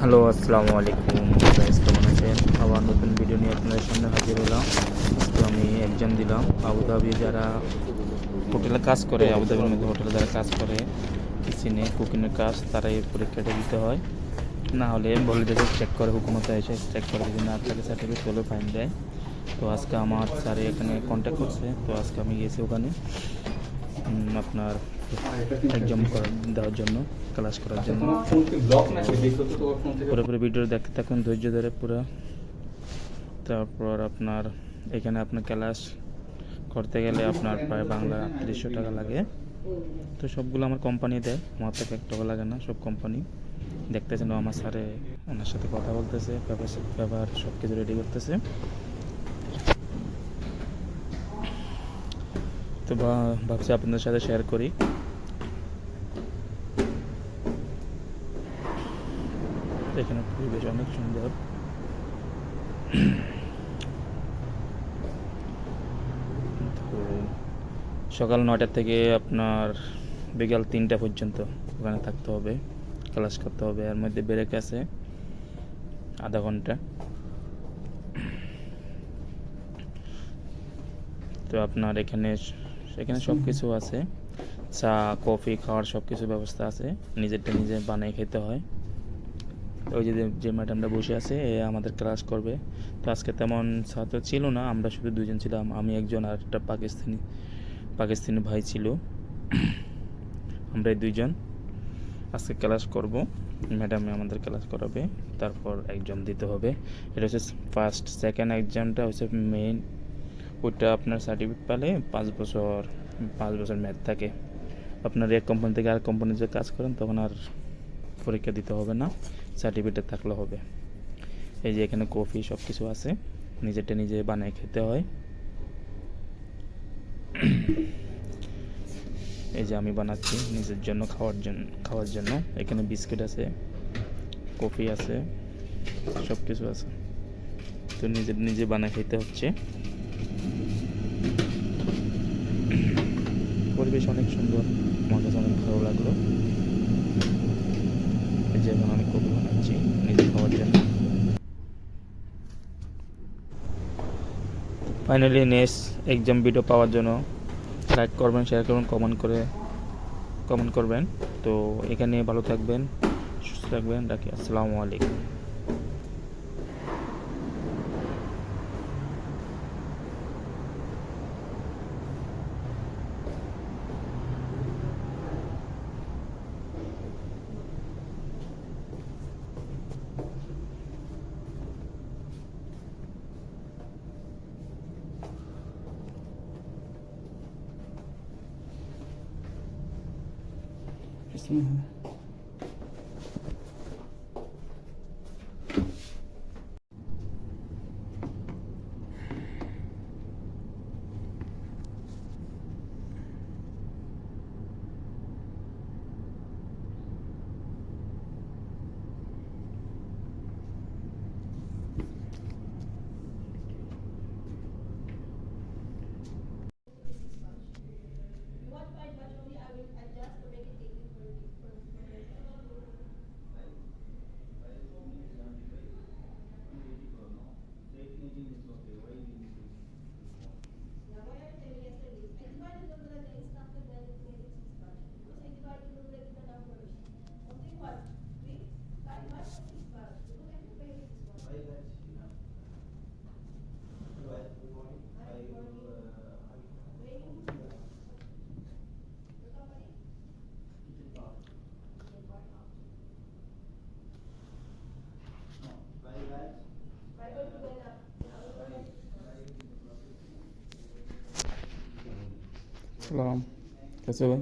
Hello, আসসালামু আলাইকুম। কেমন আছেন? আবার নতুন ভিডিও নিয়ে আপনাদের সামনে হাজির হলাম। তো আমি এক্সাম দিলাম। আবুধাবি যারা হোটেলে কাজ করে আবুধাবির মধ্যে হোটেলে যারা কাজ করে কিচেনে কুকিংয়ের কাজ তারা এই পরীক্ষাটা দিতে হয়। না হলে বলে যে চেক করে হুকুমতে এসে চেক করে যদি না থাকে সার্টিফিকেট হলেও ফাইন দেয়। তো আজকে আমার স্যারে এখানে কন্ট্যাক্ট করছে। তো আজকে আমি গেছি ওখানে। আপনার এক্সাম দেওয়ার জন্য ক্লাস করার জন্য। পুরোপুরি ভিডিও দেখতে থাকুন ধৈর্য ধরে পুরো। তারপর আপনার এখানে আপনার ক্লাস করতে গেলে আপনার প্রায় বাংলা আটত্রিশশো টাকা লাগে। তো সবগুলো আমার কোম্পানি দেয় আমার থেকে এক টাকা লাগে না সব কোম্পানি দেখতেছেন ও আমার স্যারে ওনার সাথে কথা বলতেছে পেপার সব কিছু রেডি করতেছে। তো ভাবছি আপনাদের সাথে শেয়ার করি। এখানে পরিবেশ অনেক সুন্দর। তো সকাল নয়টা থেকে আপনার বিকাল তিনটা পর্যন্ত ওখানে থাকতে হবে, ক্লাস করতে হবে। এর মধ্যে ব্রেক আছে, আধা ঘণ্টা। তো আপনার এখানে এখানে সব কিছু আছে। চা, কফি, খাওয়ার সব কিছু ব্যবস্থা আছে। নিজেরটা নিজে বানিয়ে খেতে হয়। ওই যে যে ম্যাডামটা বসে আছে, এ আমাদের ক্লাস করবে। তো আজকে তেমন ছাত্র ছিল না, আমরা শুধু দুজন ছিলাম, আমি একজন আর একটা পাকিস্তানি পাকিস্তানি ভাই ছিল। আমরা এই দুইজন আজকে ক্লাস করব। ম্যাডামে আমাদের ক্লাস করাবে, তারপর এক্সাম দিতে হবে। এটা হচ্ছে ফার্স্ট সেকেন্ড এক্সামটা হচ্ছে মেইন ওইটা আপনার সার্টিফিকেট পেলে পাঁচ বছর পাঁচ বছর ম্যাথ থাকে। আপনার এক কোম্পানি থেকে আর কোম্পানিতে কাজ করেন, তখন আর পরীক্ষা দিতে হবে না। সার্টিফিকেট থাকলে হবে। এই যে এখানে কফি সব কিছু আছে, নিজেরটা নিজে বানিয়ে খেতে হয়। এই যে আমি বানাচ্ছি নিজের জন্য, খাওয়ার জন্য খাওয়ার জন্য। এখানে বিস্কিট আছে, কফি আছে সব কিছু আছে। তো নিজের নিজে বানিয়ে খেতে হচ্ছে। পরিবেশ অনেক সুন্দর, আমার কাছে অনেক ভালো লাগল। যে এখন আমি বানাচ্ছি, নিজে খাওয়ার জন্য। ফাইনালি নেক্সট এক্সাম ভিডিও পাওয়ার জন্য লাইক করবেন শেয়ার করবেন কমেন্ট করে কমেন্ট করবেন। তো এখানে ভালো থাকবেন, সুস্থ থাকবেন, রাখি। আসসালামু আলাইকুম। Bismillah. सलाम कैसे भाई